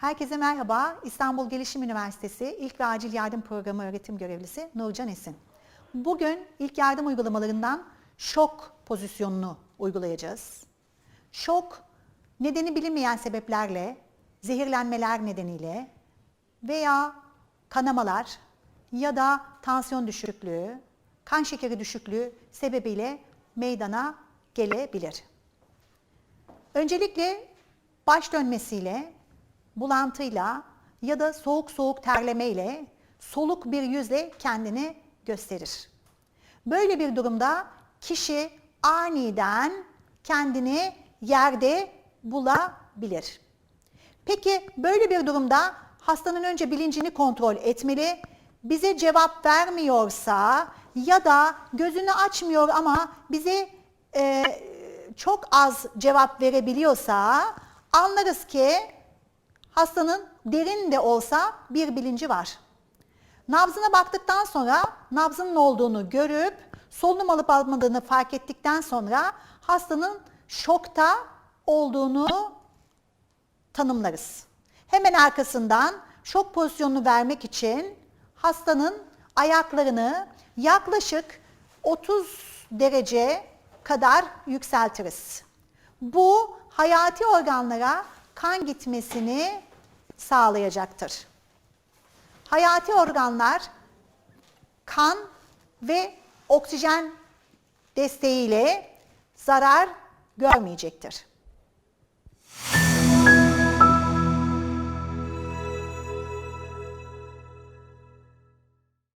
Herkese merhaba. İstanbul Gelişim Üniversitesi İlk ve Acil Yardım Programı öğretim görevlisi Nurcan Esin. Bugün ilk yardım uygulamalarından şok pozisyonunu uygulayacağız. Şok, nedeni bilinmeyen sebeplerle, zehirlenmeler nedeniyle veya kanamalar ya da tansiyon düşüklüğü, kan şekeri düşüklüğü sebebiyle meydana gelebilir. Öncelikle baş dönmesiyle, bulantıyla ya da soğuk soğuk terlemeyle soluk bir yüzle kendini gösterir. Böyle bir durumda kişi aniden kendini yerde bulabilir. Peki böyle bir durumda hastanın önce bilincini kontrol etmeli. Bize cevap vermiyorsa ya da gözünü açmıyor ama bize e, çok az cevap verebiliyorsa anlarız ki hastanın derin de olsa bir bilinci var. Nabzına baktıktan sonra nabzının olduğunu görüp solunum alıp almadığını fark ettikten sonra hastanın şokta olduğunu tanımlarız. Hemen arkasından şok pozisyonunu vermek için hastanın ayaklarını yaklaşık 30 derece kadar yükseltiriz. Bu hayati organlara kan gitmesini sağlayacaktır. Hayati organlar kan ve oksijen desteğiyle zarar görmeyecektir.